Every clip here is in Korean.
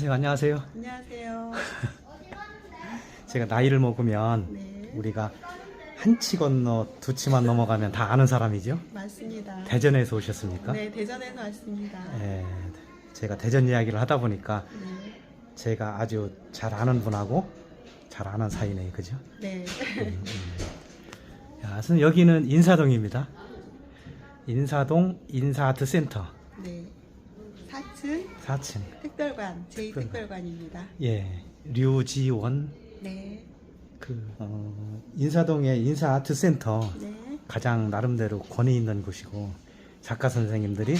선생님 안녕하세요. 안녕하세요. 제가 나이를 먹으면 네, 우리가 한 치 건너 두 치만 넘어가면 다 아는 사람이죠. 맞습니다. 대전에서 오셨습니까? 네, 대전에서 왔습니다. 예, 제가 대전 이야기를 하다 보니까 네, 제가 아주 잘 아는 분하고 잘 아는 사이네요, 그죠? 네, 음, 음. 야, 선생님 여기는 인사동입니다. 인사동 인사아트센터 네. 4층 4층. 특별관, 제2 특별관 입니다. 예, 류지원 네, 그 어, 인사동의 인사 아트 센터 네, 가장 나름대로 권위 있는 곳이고 작가 선생님들이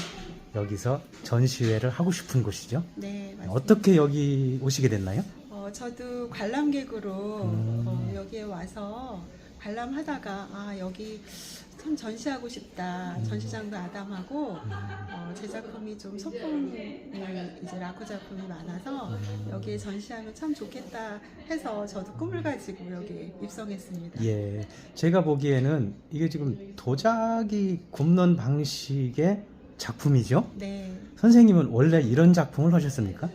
여기서 전시회를 하고 싶은 곳이죠. 네, 맞습니다. 어떻게 여기 오시게 됐나요? 어, 저도 관람객으로 음. 어, 여기에 와서 관람하다가 아 여기 참 전시하고 싶다. 음. 전시장도 아담하고 어, 제 작품이 좀 소품의 이제 라쿠 작품이 많아서 여기에 전시하면 참 좋겠다 해서 저도 꿈을 가지고 여기 입성했습니다. 예, 제가 보기에는 이게 지금 도자기 굽는 방식의 작품이죠. 네. 선생님은 원래 이런 작품을 하셨습니까?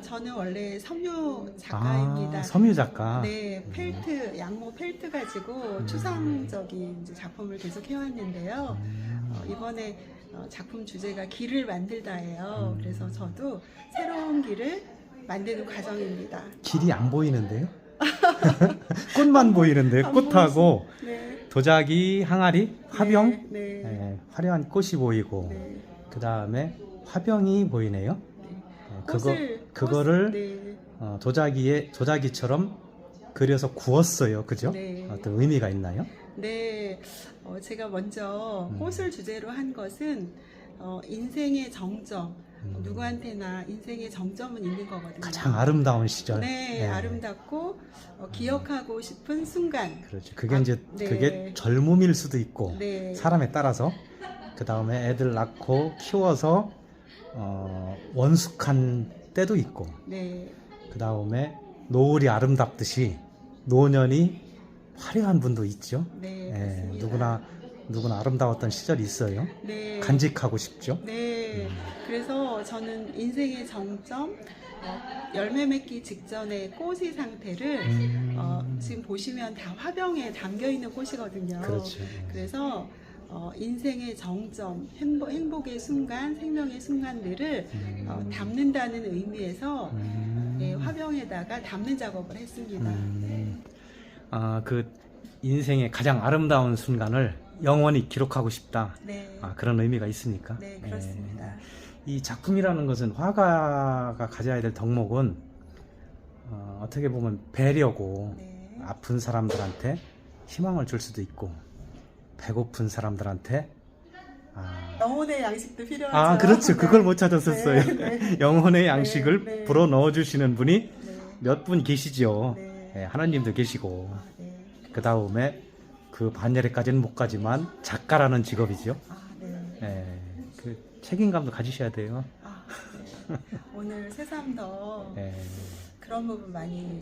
아, 저는 원래 섬유 작가입니다. 아, 섬유 작가. 네, 펠트, 양모 펠트 가지고 추상적인 이제 작품을 계속 해왔는데요. 음, 어, 이번에 어, 작품 주제가 길을 만들다예요. 음. 그래서 저도 새로운 길을 만드는 과정입니다. 길이 안 보이는데요? 꽃만 보이는데 안 꽃하고 네. 도자기, 항아리, 화병, 네. 네. 예, 화려한 꽃이 보이고 네. 그 다음에 화병이 보이네요. 네. 어, 그거 꽃을- 그거를 꽃- 네. 어, 도자기에 도자기처럼 그려서 구웠어요, 그죠? 네. 어떤 의미가 있나요? 네, 어, 제가 먼저 음. 꽃을 주제로 한 것은 어, 인생의 정점. 음, 누구한테나 인생의 정점은 있는 거거든요. 가장 아름다운 시절. 네, 예, 아름답고 어, 기억하고 싶은 순간. 그렇죠. 그게 아, 이제 네. 그게 젊음일 수도 있고 네, 사람에 따라서 그 다음에 애들 낳고 키워서 어, 원숙한 때도 있고 네, 그 다음에 노을이 아름답듯이 노년이 화려한 분도 있죠. 네, 예, 맞습니다. 누구나 누구나 아름다웠던 시절이 있어요. 네, 간직하고 싶죠. 네, 음. 그래서 저는 인생의 정점, 어, 열매 맺기 직전의 꽃의 상태를 음, 어, 지금 보시면 다 화병에 담겨 있는 꽃이거든요. 그렇죠. 그래서 어, 인생의 정점, 행복, 행복 의 순간, 생명의 순간들을 음, 어, 담는다는 의미에서 음, 네, 화병에다가 담는 작업을 했습니다. 음, 아, 그 인생의 가장 아름다운 순간을 영원히 기록하고 싶다. 네, 아, 그런 의미가 있으니까. 네 그렇습니다. 예. 이 작품이라는 것은 화가가 가져야 될 덕목은 어, 떻게 보면 배려고 네, 아픈 사람들한테 희망을 줄 수도 있고 배고픈 사람들한테 아, 영혼의 양식도 필요하죠. 아 그렇죠 네. 그걸 못 찾았었어요 네, 네, 영혼의 양식을 네. 불어 넣어 주시는 분이 네, 몇 분 계시죠 네. 예, 하나님도 계시고 아, 네. 그 다음에 그 반열에까지는 못 가지만 작가라는 직업이죠 아, 네. 예, 그 책임감도 가지셔야 돼요 아, 네. 오늘 새삼더 예. 그런 부분 많이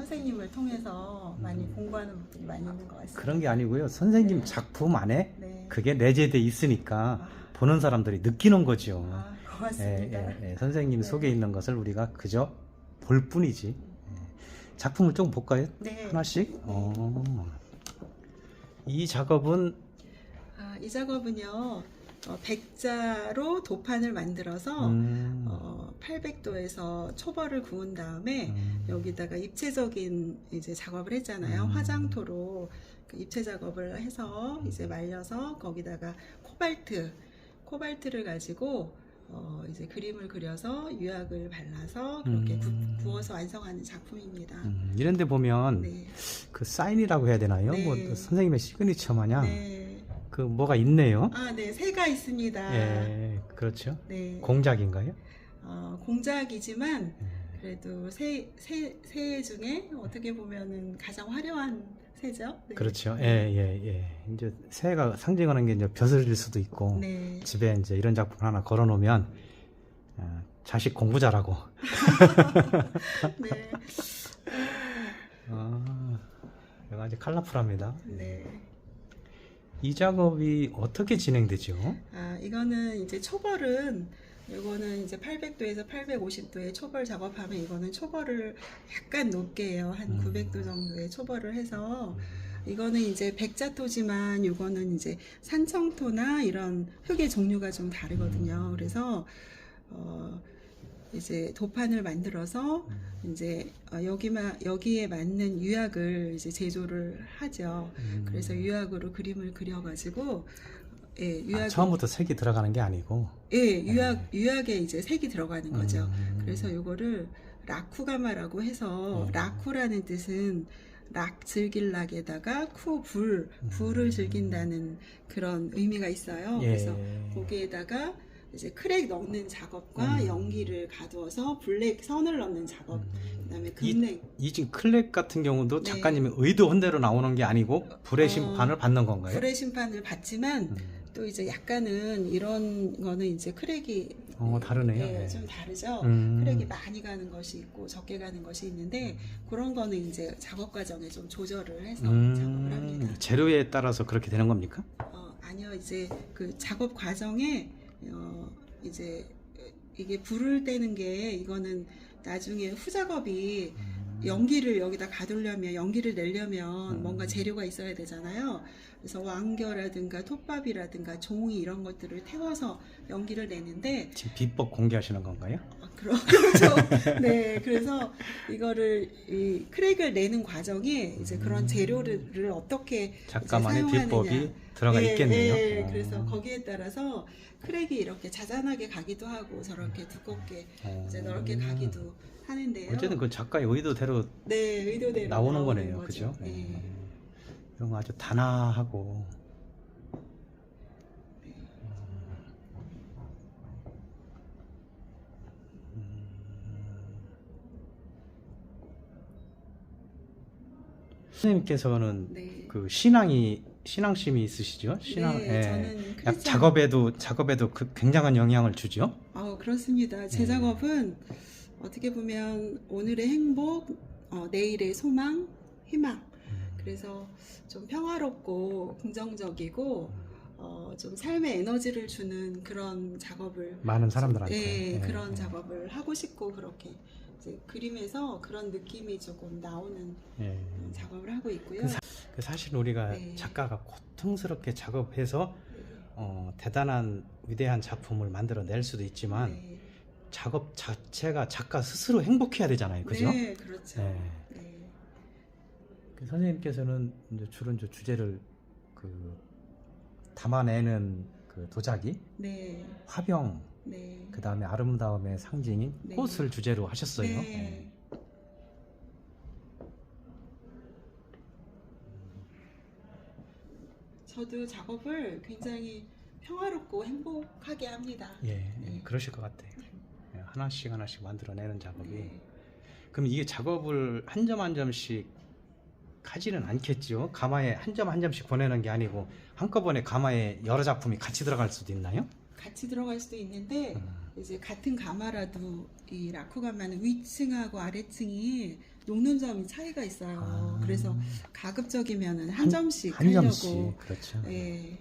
선생님을 통해서 많이 음. 공부하는 부분이 많이 있는 것 같습니다. 그런 게 아니고요 선생님 작품 안에 네. 그게 내재돼 있으니까 아, 보는 사람들이 느끼는 거죠 아, 예, 고맙습니다. 예, 예. 선생님 네. 속에 있는 것을 우리가 그저 볼 뿐이지. 예. 작품을 좀 볼까요? 네. 하나씩. 어. 이 작업은 아, 이 작업은요. 어, 백자로 도판을 만들어서 음, 어, 800도에서 초벌을 구운 다음에 음, 여기다가 입체적인 이제 작업을 했잖아요. 음. 화장토로 그 입체 작업을 해서 이제 말려서 거기다가 코발트, 코발트를 가지고 어, 이제 그림을 그려서 유약을 발라서 그렇게 음. 구, 구워서 완성하는 작품입니다. 음, 이런데 보면 네. 그 사인이라고 해야 되나요? 네. 뭐 선생님의 시그니처 마냥 네. 그 뭐가 있네요. 아, 네. 새가 있습니다. 예, 그렇죠. 네. 공작인가요? 어, 공작이지만 예. 그래도 새, 새, 새 중에 어떻게 보면은 가장 화려한 새죠. 네. 그렇죠. 예, 예, 예. 이제 새가 상징하는 게 이제 벼슬일 수도 있고 네. 집에 이제 이런 작품 하나 걸어 놓으면 어, 자식 공부 잘하고 네. 아, 여러 가지 컬러풀합니다. 네. 이 작업이 어떻게 진행되죠? 아, 이거는 이제 초벌은 이거는 이제 800도에서 850도에 초벌 작업하면 이거는 초벌을 약간 높게 해요. 한 음. 900도 정도의 초벌을 해서 이거는 이제 백자토지만 이거는 이제 산청토나 이런 흙의 종류가 좀 다르거든요. 음. 그래서 어 이제 도판을 만들어서 이제 어, 여기만 여기에 맞는 유약을 이제 제조를 하죠. 음. 그래서 유약으로 그림을 그려가지고 예 아, 유약 처음부터 색이 들어가는 게 아니고. 예 유약 유약에 이제 색이 들어가는 거죠. 음. 그래서 요거를 라쿠가마라고 해서 음. 라쿠라는 뜻은 락 즐길락에다가 쿠 불 불을 음. 즐긴다는 그런 의미가 있어요. 예. 그래서 거기에다가 이제 크랙 넣는 작업과 음. 연기를 가두어서 블랙 선을 넣는 작업, 음. 그다음에 이, 금냉 이 지금 클렉 같은 경우도 네. 작가님이 의도한 대로 나오는 게 아니고 불의 어, 심판을 받는 건가요? 불의 심판을 받지만 음. 또 이제 약간은 이런 거는 이제 크랙이 어, 다르네요. 예, 네. 좀 다르죠. 음. 크랙이 많이 가는 것이 있고 적게 가는 것이 있는데 그런 거는 이제 작업 과정에 좀 조절을 해서 작업을 합니다. 음, 재료에 따라서 그렇게 되는 겁니까? 어, 아니요, 이제 그 작업 과정에 어, 이제 이게 불을 떼는 게 이거는 나중에 후작업이 음. 연기를 여기다 가두려면 연기를 내려면 음. 뭔가 재료가 있어야 되잖아요. 그래서 왕겨라든가 톱밥이라든가 종이 이런 것들을 태워서 연기를 내는데 지금 비법 공개하시는 건가요? 아, 그러- 그렇죠. 네, 그래서 이거를 이 크랙을 내는 과정에 이제 그런 음. 재료를 어떻게 작가만의 사용하느냐. 비법이 들어가 예, 있겠네요. 예, 어. 그래서 거기에 따라서 크랙이 이렇게 자잘하게 가기도 하고 저렇게 두껍게 어. 이제 넓게 가기도 하는데요. 어쨌든 그 작가의 의도대로 네, 의도대로 나오는 거네요, 거죠. 그죠? 네. 예. 이런 거 아주 단아하고 음. 선생님께서는 네. 그 신앙이 신앙심이 있으시죠? 신앙. 네, 예. 저는 약 크리스찬- 작업에도 작업에도 그 굉장한 영향을 주죠. 아, 그렇습니다. 제 네. 작업은 어떻게 보면 오늘의 행복, 어, 내일의 소망, 희망. 그래서 좀 평화롭고 긍정적이고 어, 좀 삶의 에너지를 주는 그런 작업을 많은 사람들한테 예, 예, 그런 예. 작업을 하고 싶고 그렇게 이제 그림에서 그런 느낌이 조금 나오는 예. 음, 작업을 하고 있고요. 그 사- 그 사실 우리가 네. 작가가 고통스럽게 작업해서 네. 어, 대단한 위대한 작품을 만들어낼 수도 있지만 네. 작업 자체가 작가 스스로 행복해야 되잖아요, 그죠? 네, 그렇죠. 네. 네. 그 선생님께서는 이제 주로 이제 주제를 그 담아내는 그 도자기, 네. 화병, 네. 그 다음에 아름다움의 상징인 네. 꽃을 주제로 하셨어요. 네. 저도 작업을 굉장히 평화롭고 행복하게 합니다. 예, 예, 네. 그러실 것 같아요. 예, 하나씩 하나씩 만들어내는 작업이. 네. 그럼 이게 작업을 한 점 한 점씩 하지는 않겠죠? 가마에 한 점 한 점씩 보내는 게 아니고 한꺼번에 가마에 여러 작품이 같이 들어갈 수도 있나요? 같이 들어갈 수도 있는데 음. 이제 같은 가마라도 이 라쿠 가마는 위층하고 아래층이 녹는 점이 차이가 있어요. 아. 그래서 가급적이면은 한, 한- 점씩 한 하려고 점씩 그렇죠. 예.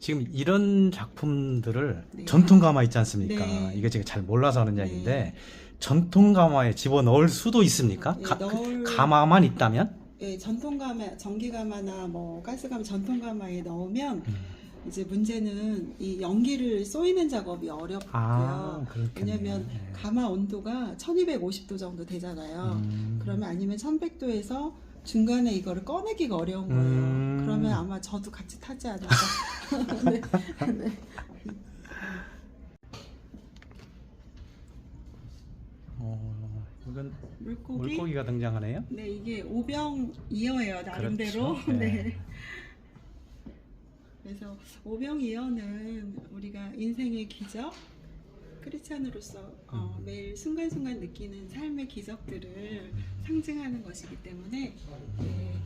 지금 이런 작품들을 네. 전통 가마 있지 않습니까? 네. 이게 제가 잘 몰라서 하는 네. 이야기인데 전통 가마에 집어 넣을 수도 있습니까? 예, 가, 그 넣을- 가마만 있다면? 예, 전통 가마, 전기 가마나 뭐 가스 가마, 전통 가마에 넣으면 음. 이제 문제는 이 연기를 쏘이는 작업이 어렵고요. 아. 왜냐면 예. 가마 온도가 1250도 정도 되잖아요. 음. 그러면 아니면 1100도에서 중간에 이거를 꺼내기가 어려운 거예요. 음. 그러면 아마 저도 같이 타지 않을까. 네. 네. 어, 이건 물고기. 물고기가 등장하네요. 네, 이게 오병 이어예요, 나름대로. 그렇죠. 네. 네. 그래서 오병이어는 우리가 인생의 기적, 크리스찬으로서 어, 음. 매일 순간순간 느끼는 삶의 기적들을 상징하는 것이기 때문에 네,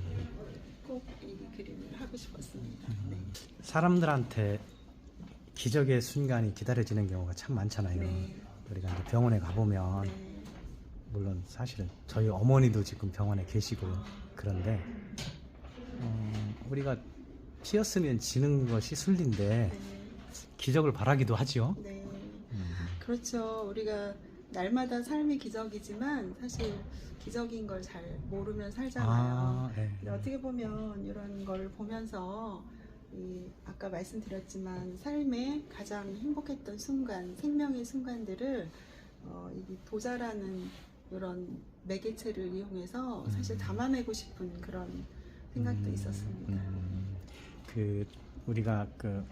꼭이 그림을 하고 싶었습니다. 네. 사람들한테 기적의 순간이 기다려지는 경우가 참 많잖아요. 네. 우리가 이제 병원에 가보면 네. 물론 사실은 저희 어머니도 지금 병원에 계시고 아, 그런데 어, 우리가 피었으면 지는 것이 순리인데 네. 기적을 바라기도 하지요. 네. 음. 그렇죠. 우리가 날마다 삶이 기적이지만 사실 기적인 걸 잘 모르면 살잖아요. 아, 예. 근데 어떻게 보면 이런 걸 보면서 이 아까 말씀드렸지만 삶의 가장 행복했던 순간, 생명의 순간들을 어, 이 도자라는 이런 매개체를 이용해서 사실 음. 담아내고 싶은 그런 생각도 음, 있었습니다. 음. 그 우리가 그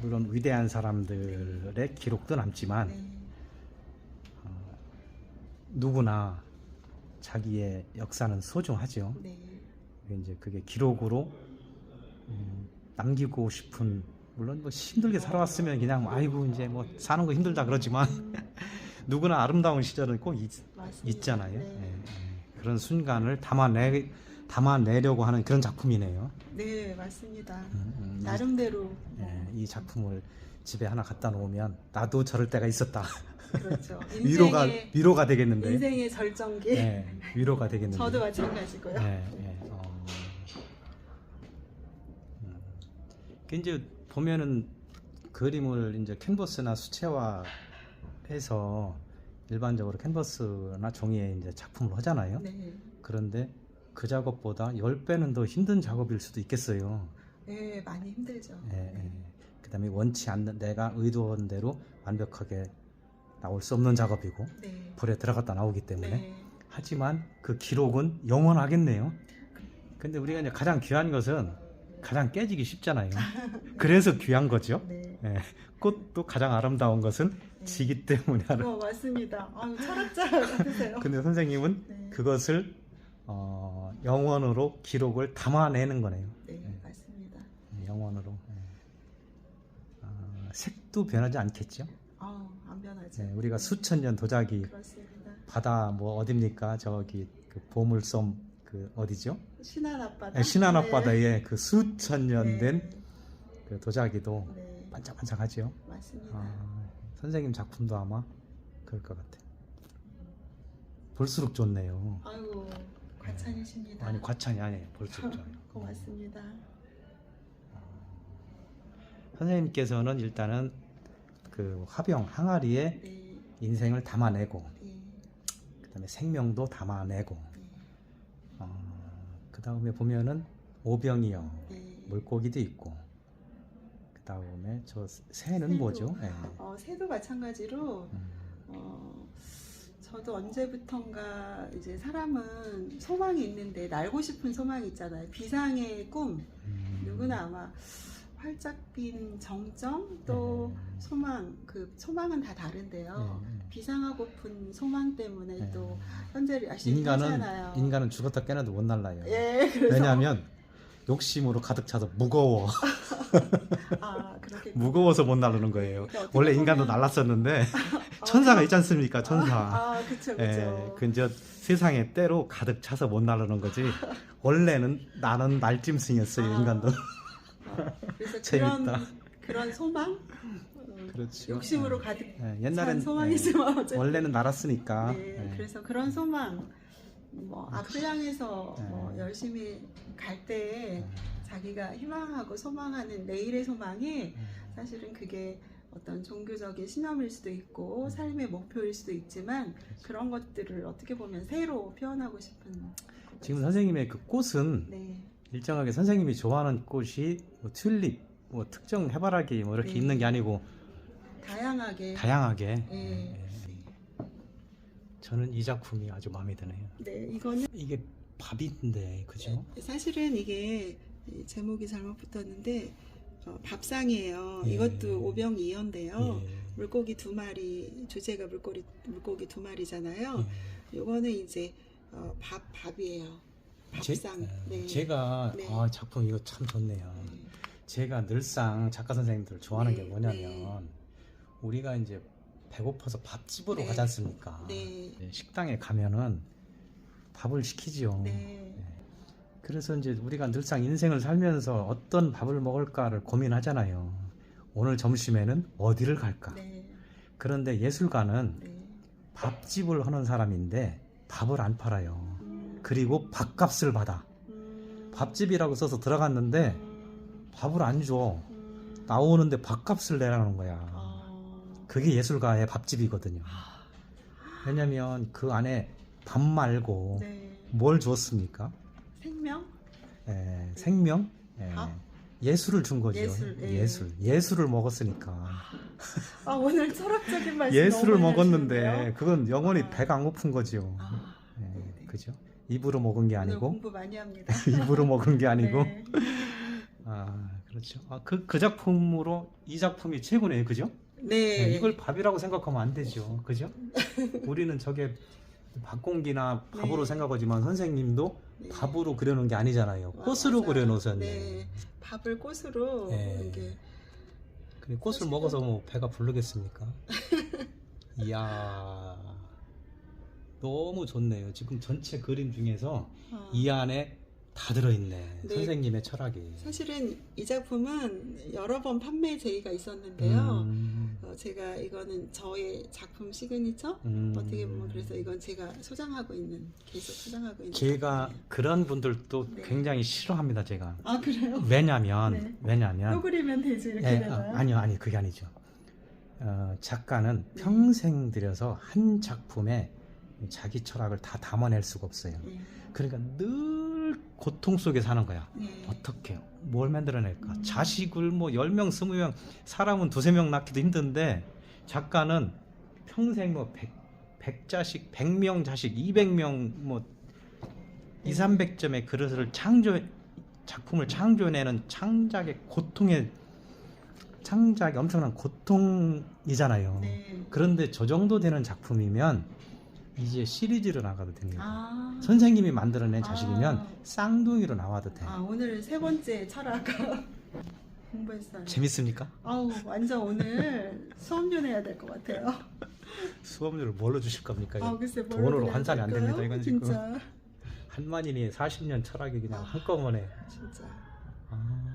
물론 위대한 사람들의 기록도 남지만 네, 어, 누구나 자기의 역사는 소중하죠. 네, 이제 그게 기록으로 음, 남기고 싶은 물론 뭐 힘들게 살아왔으면 그냥 뭐 아이고 이제 뭐 사는 거 힘들다 그러지만 음, 누구나 아름다운 시절은 꼭 있. 있잖아요. 네. 예, 예. 그런 순간을 담아내 담아내려고 하는 그런 작품이네요. 네, 맞습니다. 음, 음, 이- 나름대로 예, 이 작품을 집에 하나 갖다 놓으면 나도 저럴 때가 있었다. 그렇죠. 위로가 인생의, 위로가 되겠는데. 인생의 절정기. 예, 위로가 되겠는데. 저도 마찬가지고요. 예, 예. 어. 음. 그 이제 보면은 그림을 이제 캔버스나 수채화 해서 일반적으로 캔버스나 종이에 이제 작품을 하잖아요. 네. 그런데 그 작업보다 10배는 더 힘든 작업일 수도 있겠어요. 네, 많이 힘들죠. 예, 예. 그다음에 원치 않는 내가 의도한 대로 완벽하게 나올 수 없는 작업이고 네. 불에 들어갔다 나오기 때문에 네. 하지만 그 기록은 영원하겠네요. 근데 우리가 이제 가장 귀한 것은 가장 깨지기 쉽잖아요. 그래서 귀한 거죠. 네. 예. 꽃도 가장 아름다운 것은 네. 지기 때문에 아름. 어, 맞습니다. 아유, 철학자 같으세요. 근데 선생님은 네. 그것을 어, 영원으로 기록을 담아내는 거네요. 네, 네. 맞습니다. 예, 영원으로. 예. 아, 색도 변하지 않겠죠. 아우, 안 변하죠. 예, 우리가 네. 수천 년 도자기 그렇습니다. 바다 뭐 어딥니까? 저기 그 보물섬 그 어디죠? 신안 앞바다. 예, 신안 앞바다에 그 수천 년 네. 된그 도자기도 네, 반짝반짝하지요. 맞습니다. 아, 선생님 작품도 아마 그럴 것 같아. 볼수록 좋네요. 아이고, 과찬이십니다. 아니 과찬이 아니에요. 볼수록 좋아요. 고맙습니다. 선생님께서는 일단은 그 화병 항아리에 네, 인생을 담아내고 네, 그다음에 생명도 담아내고 네, 어, 그다음에 보면은 오병이어 네. 물고기도 있고 그다음에 저 새는 새도. 뭐죠? 예. 어, 새도 마찬가지로 음, 어, 저도 언제부턴가 이제 사람은 소망이 있는데 날고 싶은 소망이 있잖아요. 비상의 꿈. 음. 누구나 아마 활짝 핀 정점 또 네. 소망 그 소망은 다 다른데요. 예, 예. 비상하고픈 소망 때문에 예. 또 현재를 아시잖아요 인간은 인간은 죽었다 깨나도 못 날라요. 예, 그래서 왜냐하면 욕심으로 가득 차서 무거워. 아 무거워서 못 나르는 거예요. 그러니까 원래 인간도 날랐었는데 아, 천사가 있지 않습니까? 천사. 아, 그쵸, 그쵸. 예, 그 이제 세상에 때로 가득 차서 못 나르는 거지. 원래는 나는 날짐승이었어요, 아. 인간도. 어, 그래서 재밌다. 그런 그런 소망, 어, 그렇죠. 욕심으로 가득 예, 찬 옛날엔 소망이지만 예, 어쨌든 원래는 날았으니까. 네, 예. 그래서 그런 소망 뭐 앞을 향해서 네. 뭐 열심히 갈 때에 예, 자기가 희망하고 소망하는 내일의 소망이 예. 사실은 그게 어떤 종교적인 신념일 수도 있고 음. 삶의 목표일 수도 있지만 그런 것들을 어떻게 보면 새로 표현하고 싶은 지금 선생님의 그 꽃은 네, 일정하게 선생님이 좋아하는 꽃이 뭐 튤립, 뭐 특정 해바라기 뭐 이렇게 네. 있는 게 아니고 다양하게 다양하게. 네. 예, 예. 저는 이 작품이 아주 마음에 드네요. 네 이거는 이게 밥인데, 그죠? 사실은 이게 이 제목이 잘못 붙었는데 어, 밥상이에요. 예. 이것도 오병이어인데요. 예. 물고기 두 마리 주제가 물고기 물고기 두 마리잖아요. 예. 요거는 이제 어, 밥 밥이에요. 밥상. 제, 네. 제가 네. 아, 작품 이거 참 좋네요. 제가 늘상 작가 선생님들 좋아하는 네, 게 뭐냐면 우리가 이제 배고파서 밥집으로 네. 가지 않습니까? 네. 네, 식당에 가면은 밥을 시키지요. 네. 그래서 이제 우리가 늘상 인생을 살면서 어떤 밥을 먹을까를 고민하잖아요. 오늘 점심에는 어디를 갈까? 네. 그런데 예술가는 네. 밥집을 하는 사람인데 밥을 안 팔아요. 음, 그리고 밥값을 받아. 음, 밥집이라고 써서 들어갔는데 음, 밥을 안 줘. 음. 나오는데 밥값을 내라는 거야. 어. 그게 예술가의 밥집이거든요. 아, 왜냐면 그 안에 밥 말고 네. 뭘 줬습니까? 생명? 예, 생명? 예, 밥? 예술을 준 거죠. 예술, 예. 예술. 예술을 먹었으니까. 아 오늘 철학적인 말씀 예술을 너무 먹었는데 해주시는데요? 그건 영원히 아. 배가 안 고픈 거죠. 아, 예, 네, 네. 그죠? 입으로 먹은 게 오늘 아니고 공부 많이 합니다. 입으로 먹은 게 아니고 네. 아 그렇죠. 아, 그, 그 작품으로 이 작품이 최고네요, 그죠? 네. 네, 이걸 밥이라고 생각하면 안 되죠, 그죠? 우리는 저게 밥공기나 밥으로 네. 생각하지만 선생님도 네. 밥으로 그려놓은 게 아니잖아요. 아, 꽃으로 맞아요. 그려놓으셨네. 네. 밥을 꽃으로 네. 이게 그 꽃을 사실은- 먹어서 뭐 배가 부르겠습니까? 이야 너무 좋네요. 지금 전체 그림 중에서 어, 이 안에 다 들어있네. 네. 선생님의 철학이. 사실은 이 작품은 여러 번 판매 제의가 있었는데요. 음, 어, 제가 이거는 저의 작품 시그니처 음. 어떻게 보면 그래서 이건 제가 소장하고 있는 계속 소장하고 있는 제가 작품이에요. 그런 분들도 네. 굉장히 싫어합니다. 제가. 아 그래요? 왜냐면 네. 왜냐면 또 그리면 되지 이렇게 예, 되나요? 아, 아니요, 아니 그게 아니죠. 어, 작가는 네. 평생 들여서 한 작품에 자기 철학을 다 담아낼 수가 없어요. 네. 그러니까 늘 고통 속에 사는 거야. 네. 어떻게 뭘 만들어낼까? 음. 자식을 뭐 10명, 20명, 사람은 두세 명 낳기도 힘든데 작가는 평생 뭐 100, 100 자식, 100명 자식, 200명 뭐 2, 300점의 그릇을 창조 작품을 창조해내는 창작의 고통의 창작이 엄청난 고통이잖아요. 네. 그런데 저 정도 되는 작품이면 이제 시리즈로 나가도 됩니다. 아, 선생님이 만들어낸 아. 자식이면 쌍둥이로 나와도 돼. 아 오늘 세 번째 철학 공부했어요. 재밌습니까? 아우 완전 오늘 수업료 내야 될 것 같아요. 수업료를 뭘로 주실 겁니까? 아 글쎄 뭘로 돈으로 환산이 안 될까요? 됩니다, 이건 지금. 진짜 한만인이 40년 철학이 그냥 아. 한꺼번에. 진짜. 아,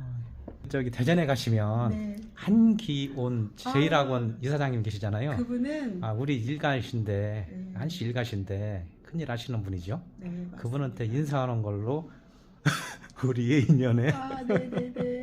저기 대전에 가시면 네. 한기온 제일학원 아. 이사장님 계시잖아요. 그분은 아 우리 일가신데 네. 한시 일가신데 큰일 하시는 분이죠. 네, 맞습니다. 그분한테 인사하는 걸로 우리의 인연에 아 네네네.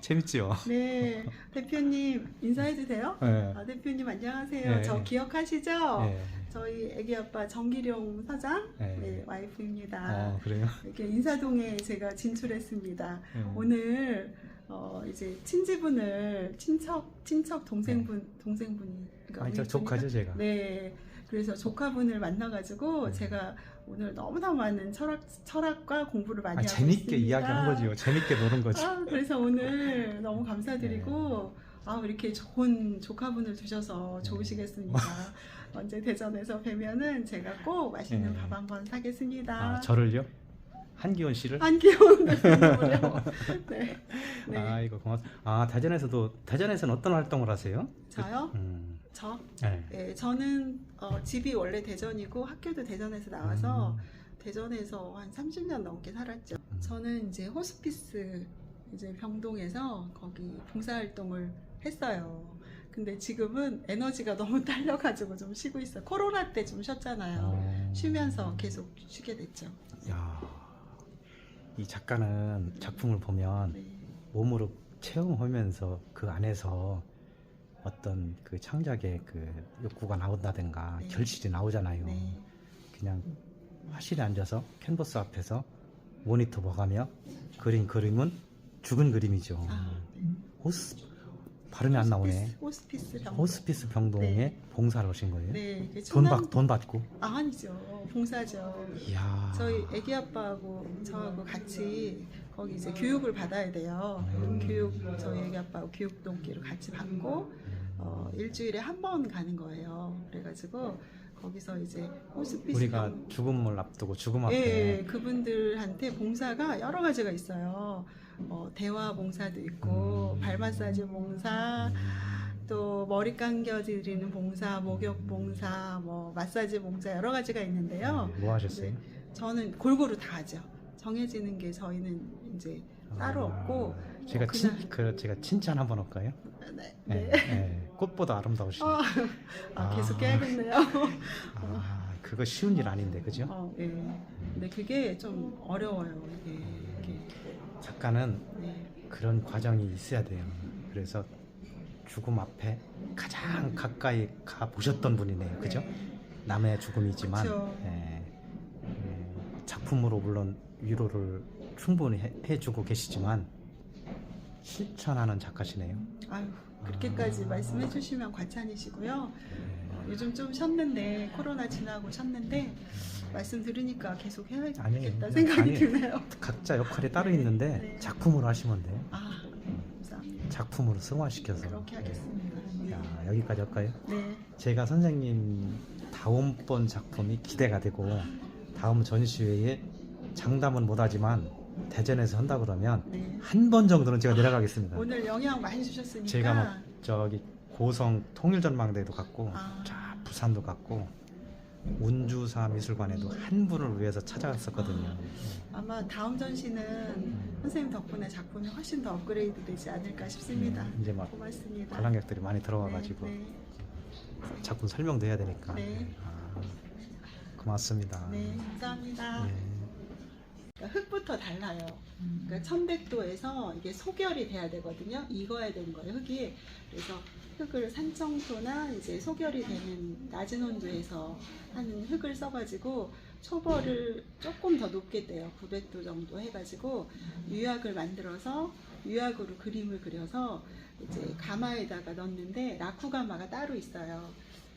재밌죠. 네 대표님 인사해도 돼요? 네. 아 대표님 안녕하세요. 네. 저 기억하시죠? 네. 저희 애기 아빠 정기룡 사장 네. 네, 와이프입니다. 어 그래요. 이렇게 인사동에 제가 진출했습니다. 네. 오늘 어, 이제 친지분을 친척 친척 동생분 동생분이 그러니까 네. 아니 저 우리 조카죠 제가. 네. 그래서 조카분을 만나가지고 네. 제가 오늘 너무나 많은 철학 철학과 공부를 많이 아, 하고 재밌게 있습니다. 이야기한 거죠. 재밌게 노는 거죠. 아, 그래서 오늘 너무 감사드리고 네. 아 이렇게 좋은 조카분을 두셔서 좋으시겠습니다. 언제 대전에서 뵈면은 제가 꼭 맛있는 네. 밥 한 번 사겠습니다. 아 저를요? 한기원 씨를? 한기훈 대표님을요. 네. 네. 아 이거 고맙습니다. 아 대전에서도 대전에서는 어떤 활동을 하세요? 저요? 음, 저? 네. 네, 저는 어, 집이 원래 대전이고 학교도 대전에서 나와서 음, 대전에서 한 30년 넘게 살았죠. 음. 저는 이제 호스피스 이제 병동에서 거기 봉사활동을 했어요. 근데 지금은 에너지가 너무 딸려가지고 좀 쉬고 있어요. 코로나 때 좀 쉬었잖아요. 어, 쉬면서 계속 쉬게 됐죠. 야, 이 작가는 작품을 보면 네. 몸으로 체험하면서 그 안에서 어떤 그 창작의 그 욕구가 나온다든가 네. 결실이 나오잖아요. 네. 그냥 화실에 앉아서 캔버스 앞에서 모니터 봐가며 그린 그림은 죽은 그림이죠. 아, 네. 호스 발음이 안 나오네. 호스피스 병동. 호스피스 병동에 네. 봉사를 하신 거예요? 네. 그 돈, 충남- 받, 돈 받고? 아, 아니죠. 봉사죠. 이야. 저희 애기 아빠하고 저하고 같이 거기 이제 교육을 받아야 돼요. 음. 교육 저희 애기 아빠하고 교육 동기를 같이 받고 어, 일주일에 한 번 가는 거예요. 그래가지고 거기서 이제 호스피스 우리가 병- 죽음을 앞두고 죽음 앞에 예, 그분들한테 봉사가 여러 가지가 있어요. 어, 대화 봉사도 있고 음. 발 마사지 봉사, 음, 또 머리 감겨 드리는 봉사, 목욕 봉사, 뭐 마사지 봉사 여러 가지가 있는데요. 뭐 하셨어요? 저는 골고루 다 하죠. 정해지는 게 저희는 이제 따로 아, 없고 제가 어, 친, 그날- 그 제가 칭찬 한번 할까요? 네, 네. 네. 네. 꽃보다 아름다우시네. 어, 아, 계속 아. 해야겠네요. 아, 그거 쉬운 일 아닌데, 그죠? 어, 예. 근데 그게 좀 어려워요. 이게, 이게. 작가는 네. 그런 과정이 있어야 돼요. 그래서 죽음 앞에 가장 가까이 가 보셨던 분이네요. 그죠? 네. 남의 죽음이지만 그쵸. 예, 음, 작품으로 물론 위로를 충분히 해, 해주고 계시지만 실천하는 작가시네요. 아유 그렇게까지 아. 말씀해 주시면 과찬이시고요. 예. 요즘 좀 쉬었는데 코로나 지나고 쉬었는데 말씀 들으니까 계속 해야겠다 아니에요. 생각이 아니에요. 드네요. 각자 역할이 따로 네, 있는데 네. 작품으로 하시면 돼요. 아 감사합니다. 작품으로 승화시켜서. 그렇게 하겠습니다. 예. 네. 자, 여기까지 할까요? 네. 제가 선생님 다음번 작품이 기대가 되고 다음 전시회에 장담은 못하지만 대전에서 한다 그러면 네. 한 번 정도는 제가 내려가겠습니다. 오늘 영향 많이 주셨으니까 제가 뭐 저기 고성 통일전망대도 갔고 아. 자 부산도 갔고 운주사 미술관에도 한 분을 위해서 찾아갔었거든요. 아마 다음 전시는 선생님 덕분에 작품이 훨씬 더 업그레이드 되지 않을까 싶습니다. 음, 이제 막 고맙습니다. 관람객들이 많이 들어와가지고 네, 작품 설명도 해야 되니까. 네. 아, 고맙습니다. 네, 네, 감사합니다. 예. 그러니까 흙부터 달라요. 그러니까 1100도에서 이게 소결이 돼야 되거든요. 익어야 되는 거예요, 흙이. 그래서 흙을 산청토나 이제 소결이 되는 낮은 온도에서 하는 흙을 써가지고 초벌을 조금 더 높게 떼요. 900도 정도 해가지고 유약을 만들어서 유약으로 그림을 그려서 이제 가마에다가 넣는데 라쿠 가마가 따로 있어요.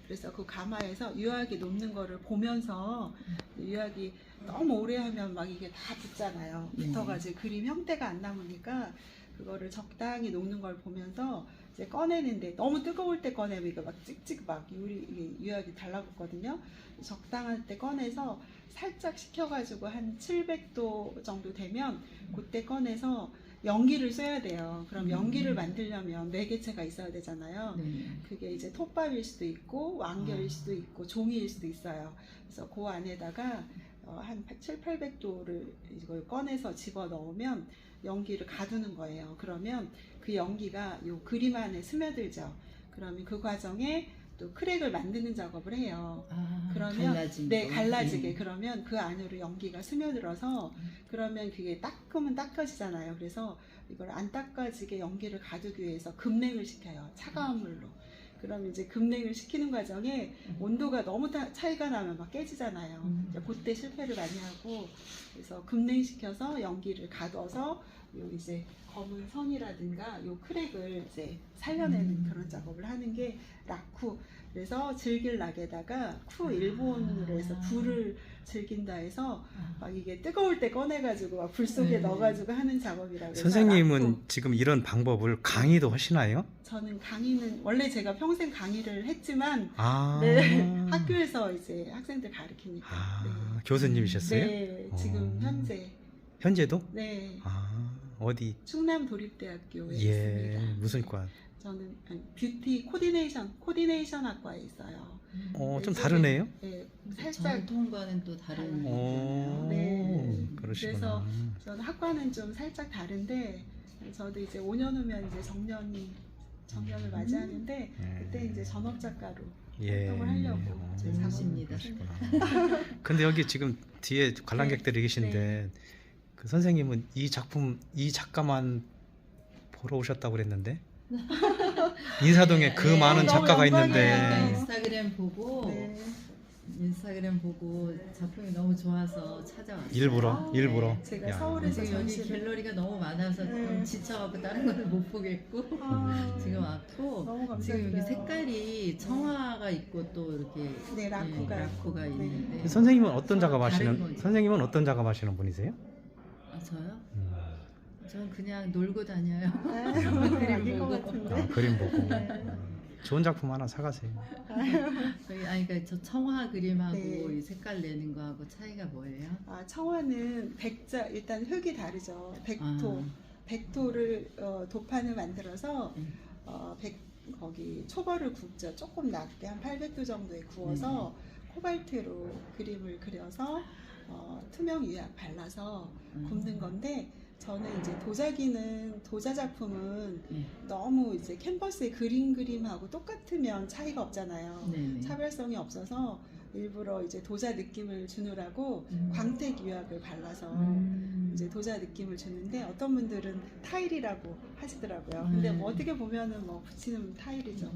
그래서 그 가마에서 유약이 녹는 거를 보면서 유약이 너무 오래 하면 막 이게 다 붙잖아요. 네. 붙어가지고 그림 형태가 안 남으니까 그거를 적당히 녹는 걸 보면서 이제 꺼내는데 너무 뜨거울 때 꺼내면 이거 막 찍찍 막 유리 유약이 달라붙거든요. 적당할 때 꺼내서 살짝 식혀가지고 한 700도 정도 되면 그때 꺼내서 연기를 쐬야 돼요. 그럼 음. 연기를 만들려면 매개체가 있어야 되잖아요. 네. 그게 이제 톱밥일 수도 있고 왕결일 아. 수도 있고 종이일 수도 있어요. 그래서 그 안에다가 어, 한 7, 800도를 이걸 꺼내서 집어 넣으면 연기를 가두는 거예요. 그러면 그 연기가 요 그림 안에 스며들죠. 그러면 그 과정에 또 크랙을 만드는 작업을 해요. 아, 그러면 갈라진 네 거. 갈라지게 네. 그러면 그 안으로 연기가 스며들어서 그러면 그게 닦으면 닦아지잖아요. 그래서 이걸 안 닦아지게 연기를 가두기 위해서 급냉을 시켜요. 차가운 물로. 그럼 이제 급냉을 시키는 과정에 온도가 너무 다- 차이가 나면 막 깨지잖아요. 음. 이제 그때 실패를 많이 하고 그래서 급냉시켜서 연기를 가둬서 요 이제 검은 선이라든가 요 크랙을 이제 살려내는 음. 그런 작업을 하는 게 라쿠. 그래서 즐길 낙에다가 쿠 아. 일본으로 해서 불을 즐긴다 해서 아. 막 이게 뜨거울 때 꺼내가지고 막 불 속에 네. 넣어가지고 하는 작업이라고 해서 선생님은 라쿠. 지금 이런 방법을 강의도 하시나요? 저는 강의는 원래 제가 평생 강의를 했지만 아, 네 학교에서 이제 학생들 가르치니까 아, 교수님이셨어요? 네, 네 지금 어. 현재 현재도? 네 아, 어디? 충남 도립대학교에 예, 있습니다. 무슨 과? 저는 아니, 뷰티 코디네이션 코디네이션 학과에 있어요. 어, 좀 네, 다르네요. 네, 살짝 전통과는 또 다른. 오, 네. 그러시구나. 저는 학과는 좀 살짝 다른데 저도 이제 5년 후면 이제 정년이 정년을 맞이하는데 예. 그때 이제 전업 작가로 예. 활동을 하려고 어, 제. 그러시구나. 근데 여기 지금 뒤에 관람객들이 계신데 그 선생님은 이 작품 이 작가만 보러 오셨다고 그랬는데 인사동에 그 네, 많은 너무 작가가. 있는데 인스타그램 보고 네. 인스타그램 보고 작품이 너무 좋아서 찾아왔어요. 일부러 아, 일부러 제가 야. 서울에서 지금 여기 전시를- 갤러리가 너무 많아서 네. 좀 지쳐갖고 다른 걸 못 보겠고 아, 지금 왔고 너무 감사드려요. 지금 여기 색깔이 청화가 있고 또 이렇게 네 라쿠가 예, 라쿠가 네. 있는데 선생님은 어떤 서로 작업 다른 하시는 거지. 선생님은 어떤 작업 하시는 분이세요? 아, 저요? 음. 저는 그냥 놀고 다녀요. 아, 그림 아닌 것 보고. 같은데. 아, 그림 보고 네. 음. 좋은 작품 하나 사가세요. 저기 아니 그러니까 저 청화 그림하고 네. 이 색깔 내는 거하고 차이가 뭐예요? 아, 청화는 백자 일단 흙이 다르죠. 백토. 아, 백토를 어, 도판을 만들어서 음. 어, 백 거기 초벌을 굽죠. 조금 낮게 한 800도 정도에 구워서 음. 코발트로 그림을 그려서 어, 투명 유약 발라서 음. 굽는 건데 저는 이제 도자기는 도자 작품은 네. 너무 이제 캔버스에 그림 그림하고 똑같으면 차이가 없잖아요. 네네. 차별성이 없어서 일부러 이제 도자 느낌을 주느라고 음. 광택 유약을 발라서 음. 이제 도자 느낌을 주는데 어떤 분들은 타일이라고 하시더라고요. 근데 음. 뭐 어떻게 보면은 뭐 붙이는 타일이죠.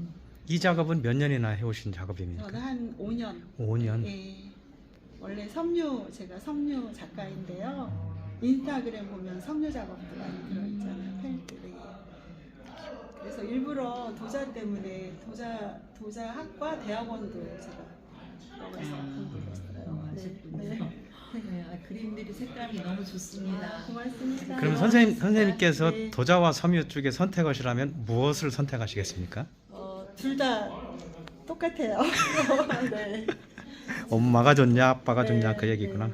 이 작업은 몇 년이나 해오신 작업입니까? 저는 한 5년. 5년. 예. 원래 섬유 제가 섬유 작가인데요. 인스타그램 보면 섬유 작업도 많이 들어있잖아요. 펠트에. 그래서 일부러 도자 때문에 도자 도자 학과 대학원도 제가 들어가서 공부했어요. 어, 네. 아셨군요. 네. 네, 아, 그림들이 색감이 너무 좋습니다. 고맙습니다. 그럼 선생님 선생님께서 네. 도자와 섬유 쪽에 선택하시라면 무엇을 선택하시겠습니까? 어, 둘 다 똑같아요. 네. 엄마가 좋냐 아빠가 네, 좋냐 그 얘기구나.